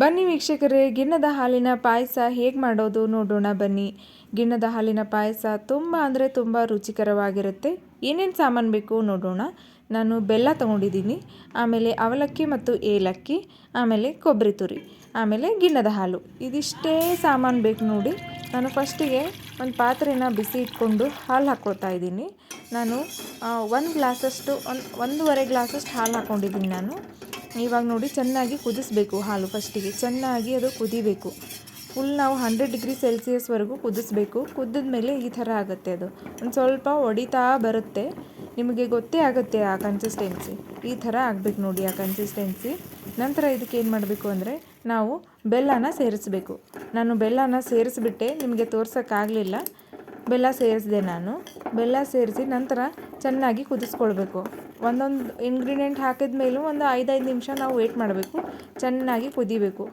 ಬನ್ನಿ ವೀಕ್ಷಕರೇ, ಗಿಣ್ಣದ ಹಾಲಿನ ಪಾಯಸ ಹೇಗೆ ಮಾಡೋದು ನೋಡೋಣ ಬನ್ನಿ. ಗಿಣ್ಣದ ಹಾಲಿನ ಪಾಯಸ ತುಂಬ ಅಂದರೆ ತುಂಬ ರುಚಿಕರವಾಗಿರುತ್ತೆ. ಏನೇನು ಸಾಮಾನು ಬೇಕು ನೋಡೋಣ. ನಾನು ಬೆಲ್ಲ ತೊಗೊಂಡಿದ್ದೀನಿ, ಆಮೇಲೆ ಅವಲಕ್ಕಿ ಮತ್ತು ಏಲಕ್ಕಿ, ಆಮೇಲೆ ಕೊಬ್ಬರಿ ತುರಿ, ಆಮೇಲೆ ಗಿಣ್ಣದ ಹಾಲು. ಇದಿಷ್ಟೇ ಸಾಮಾನು ಬೇಕು ನೋಡಿ. ನಾನು ಫಸ್ಟಿಗೆ ಒಂದು ಪಾತ್ರೆನ ಬಿಸಿ ಇಟ್ಕೊಂಡು ಹಾಲು ಹಾಕ್ಕೊಳ್ತಾ ಇದ್ದೀನಿ. ನಾನು ಒಂದು ಗ್ಲಾಸಷ್ಟು, ಒಂದು, ಒಂದೂವರೆ ಗ್ಲಾಸಷ್ಟು ಹಾಲು ಹಾಕ್ಕೊಂಡಿದ್ದೀನಿ ನಾನು. ಇವಾಗ ನೋಡಿ ಚೆನ್ನಾಗಿ ಕುದಿಸ್ಬೇಕು ಹಾಲು ಫಸ್ಟಿಗೆ. ಚೆನ್ನಾಗಿ ಅದು ಕುದಿಬೇಕು. ಫುಲ್ ನಾವು ಹಂಡ್ರೆಡ್ ಡಿಗ್ರಿ ಸೆಲ್ಸಿಯಸ್ವರೆಗೂ ಕುದಿಸ್ಬೇಕು. ಕುದ್ದಿದ ಮೇಲೆ ಈ ಥರ ಆಗುತ್ತೆ ಅದು. ಒಂದು ಸ್ವಲ್ಪ ಒಡಿತಾ ಬರುತ್ತೆ. ನಿಮಗೆ ಗೊತ್ತೇ ಆಗುತ್ತೆ ಆ ಕನ್ಸಿಸ್ಟೆನ್ಸಿ ಈ ಥರ ಆಗಬೇಕು ನೋಡಿ ಆ ಕನ್ಸಿಸ್ಟೆನ್ಸಿ ನಂತರ ಇದಕ್ಕೆ ಏನು ಮಾಡಬೇಕು ಅಂದರೆ ನಾವು ಬೆಲ್ಲನ ಸೇರಿಸ್ಬೇಕು. ನಾನು ಬೆಲ್ಲನ ಸೇರಿಸ್ಬಿಟ್ಟೆ, ನಿಮಗೆ ತೋರ್ಸೋಕ್ಕಾಗಲಿಲ್ಲ ಬೆಲ್ಲ ಸೇರಿಸಿದೆ ನಾನು. ಬೆಲ್ಲ ಸೇರಿಸಿ ನಂತರ ಚೆನ್ನಾಗಿ ಕುದಿಸ್ಕೊಳ್ಬೇಕು. ಒಂದೊಂದು ಇಂಗ್ರೀಡಿಯೆಂಟ್ ಹಾಕಿದ ಮೇಲೂ ಒಂದು ಐದೈದು ನಿಮಿಷ ನಾವು ವೇಟ್ ಮಾಡಬೇಕು. ಚೆನ್ನಾಗಿ ಕುದಿಬೇಕು.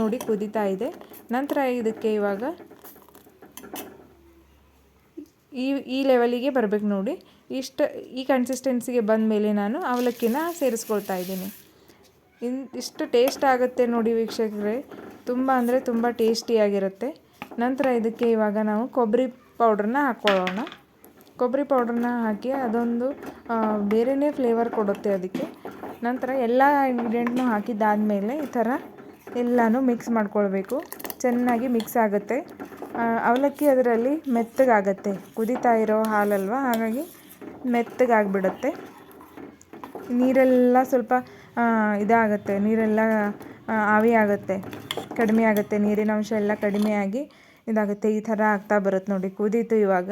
ನೋಡಿ ಕುದೀತಾ ಇದೆ. ನಂತರ ಇದಕ್ಕೆ ಇವಾಗ ಈ ಈ ಲೆವೆಲಿಗೆ ಬರಬೇಕು ನೋಡಿ. ಇಷ್ಟು, ಈ ಕನ್ಸಿಸ್ಟೆನ್ಸಿಗೆ ಬಂದ ಮೇಲೆ ನಾನು ಅವಲಕ್ಕಿನ ಸೇರಿಸ್ಕೊಳ್ತಾ ಇದ್ದೀನಿ. ಇನ್, ಇಷ್ಟು ಟೇಸ್ಟ್ ಆಗುತ್ತೆ ನೋಡಿ ವೀಕ್ಷಕರೇ. ತುಂಬ ಅಂದರೆ ತುಂಬ ಟೇಸ್ಟಿಯಾಗಿರುತ್ತೆ ನಂತರ ಇದಕ್ಕೆ ಇವಾಗ ನಾವು ಕೊಬ್ಬರಿ ಪೌಡ್ರನ್ನ ಹಾಕ್ಕೊಳ್ಳೋಣ. ಕೊಬ್ಬರಿ ಪೌಡ್ರನ್ನ ಹಾಕಿ ಅದೊಂದು ಬೇರೆಯೇ ಫ್ಲೇವರ್ ಕೊಡುತ್ತೆ ಅದಕ್ಕೆ. ನಂತರ ಎಲ್ಲ ಇಂಗ್ರೀಡಿಯೆಂಟ್ನು ಹಾಕಿದ್ದಾದಮೇಲೆ ಈ ಥರ ಎಲ್ಲನೂ ಮಿಕ್ಸ್ ಮಾಡ್ಕೊಳ್ಬೇಕು. ಚೆನ್ನಾಗಿ ಮಿಕ್ಸ್ ಆಗುತ್ತೆ. ಅವಲಕ್ಕಿ ಅದರಲ್ಲಿ ಮೆತ್ತಗಾಗತ್ತೆ. ಕುದೀತಾ ಇರೋ ಹಾಲಲ್ವ? ಹಾಗಾಗಿ ಮೆತ್ತಗಾಗ್ಬಿಡುತ್ತೆ. ನೀರೆಲ್ಲ ಸ್ವಲ್ಪ ಇದಾಗುತ್ತೆ. ನೀರೆಲ್ಲ ಆವಿಯಾಗುತ್ತೆ ಕಡಿಮೆ ಆಗುತ್ತೆ. ನೀರಿನ ಅಂಶ ಎಲ್ಲ ಕಡಿಮೆಯಾಗಿ ಇದಾಗುತ್ತೆ ಈ ಥರ ಆಗ್ತಾ ಬರುತ್ತೆ ನೋಡಿ ಕುದೀತು ಇವಾಗ.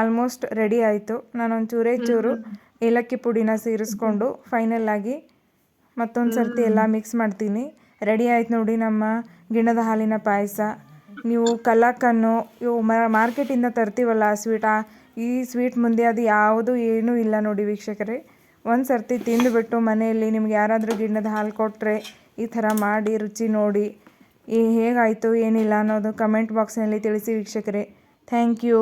ಆಲ್ಮೋಸ್ಟ್ ರೆಡಿ ಆಯಿತು. ನಾನೊಂದು ಚೂರೇ ಚೂರು ಏಲಕ್ಕಿ ಪುಡಿನ ಸೇರಿಸ್ಕೊಂಡು ಫೈನಲ್ ಆಗಿ ಮತ್ತೊಂದು ಸರ್ತಿ ಎಲ್ಲ ಮಿಕ್ಸ್ ಮಾಡ್ತೀನಿ. ರೆಡಿ ಆಯ್ತು ನೋಡಿ ನಮ್ಮ ಗಿಣ್ಣದ ಹಾಲಿನ ಪಾಯಸ. ನೀವು ಕಲಾಕನ್ನು ಇವು ಮಾರ್ಕೆಟಿಂದ ತರ್ತೀವಲ್ಲ ಆ ಸ್ವೀಟ್ ಈ ಸ್ವೀಟ್ ಮುಂದೆ ಅದು ಯಾವುದು ಏನೂ ಇಲ್ಲ ನೋಡಿ ವೀಕ್ಷಕರೇ. ಒಂದು ಸರ್ತಿ ತಿಂದುಬಿಟ್ಟು ಮನೆಯಲ್ಲಿ ನಿಮ್ಗೆ ಯಾರಾದರೂ ಗಿಣ್ಣದ ಹಾಲು ಕೊಟ್ಟರೆ ಈ ಥರ ಮಾಡಿ ರುಚಿ ನೋಡಿ. ಹೇಗಾಯಿತು ಏನಿಲ್ಲ ಅನ್ನೋದು ಕಮೆಂಟ್ ಬಾಕ್ಸ್ನಲ್ಲಿ ತಿಳಿಸಿ ವೀಕ್ಷಕರೇ. Thank you